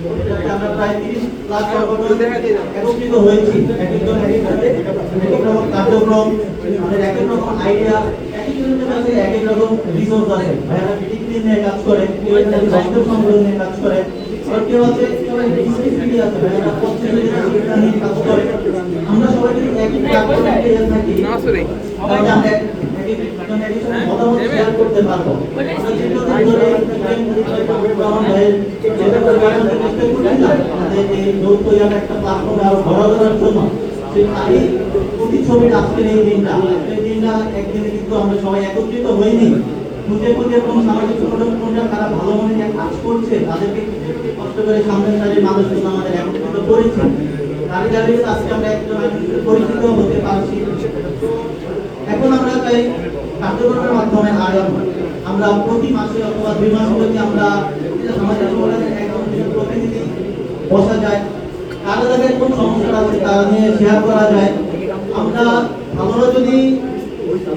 আমরা প্রায় তিরিশ লাখ একত্রিত হয়েছি এক একজন এক এক এক এক রকম কার্যক্রম আমাদের এক এক রকম আইডিয়া এক একজনের কাছে এক এক রকম রিসোর্স আছে ভাইরা ডিগ্রি নিয়ে কাজ করে কেউ একটা বাস্তব নিয়ে কাজ করে আর কেউ আছে আমরা সবাই যদি এক এক থাকি এক একজনের মতামত শেয়ার করতে পারব আমরা দীর্ঘদিন ধরে তারা কাজ করছে তাদেরকে কষ্ট করে সামনের সারির আমাদের একত্রিত করেছে একজন পরিচিত হতে পারছি এখন আমরা চাই কার্যক্রমের মাধ্যমে আগাম আমরা প্রতি মাসে অথবা দুই মাস যদি আমরা প্রতিনিধি বসা যায়। কোন সমস্যা আছে তা নিয়ে শেয়ার করা যায়। আমরা আমরা যদি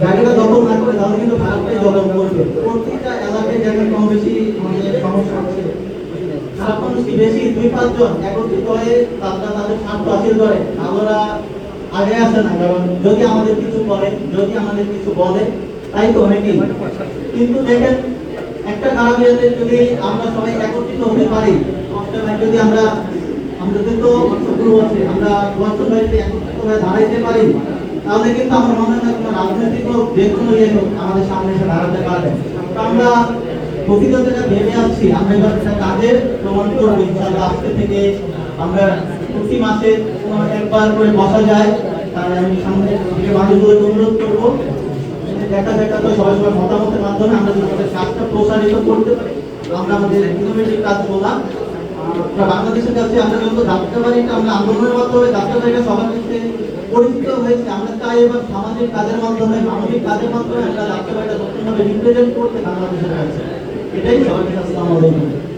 জায়গাটা দখল না করে, তাহলে কিন্তু দখল করবে। এলাকায় জায়গায় কম বেশি আমাদের সমস্যা আছে খারাপ মানুষ বেশি? দুই পাঁচজন একত্রিত হয়ে তারা তাদের স্বার্থ হাসিল করে। ভালোরা আগে আসে না, কারণ যদি আমাদের কিছু করে, যদি আমাদের কিছু বলে, তাই তো অনেকেই কিন্তু দেখেন, একটা খারাপ ইয়েতে যদি আমরা সবাই একত্রিত হতে পারি কষ্ট যদি আমরা আমাদের তো শত্রু আছে আমরা ওয়ার্সন বাড়িতে একত্রিত হয়ে দাঁড়াইতে পারি, তাহলে কিন্তু আমার মনে হয় কোনো রাজনৈতিক হোক, যে কোনো ইয়ে হোক, আমাদের সামনে এসে দাঁড়াতে পারবে। আমরা প্রকৃত যেটা ভেবে আসছি আমরা এবার সেটা কাজে প্রমাণ করব, ইনশাআল্লাহ আজকে থেকে আমরা প্রতি মাসে একবার করে বসা যায়, তাহলে আমি সামনে মানুষগুলোকে অনুরোধ করব। দেখা দেখা তো সবাই সবার মতামতের মাধ্যমে আমরা যদি আমাদের কাজটা প্রসারিত করতে পারি। আমরা আমাদের ইনোভেটিভ কাজ করলাম বাংলাদেশের কাছে আমরা যত যাত্রাবাড়িটা আমরা আন্দোলনের মাধ্যমে যাত্রাবাড়িটা সবার কাছে পরিচিত হয়েছে। আমরা চাই এবার সামাজিক কাজের মাধ্যমে, মানবিক কাজের মাধ্যমে আমরা যাত্রাবাড়িটা নতুনভাবে রিপ্রেজেন্ট করতে বাংলাদেশের কাছে। এটাই সবার কাছে আসসালামু আলাইকুম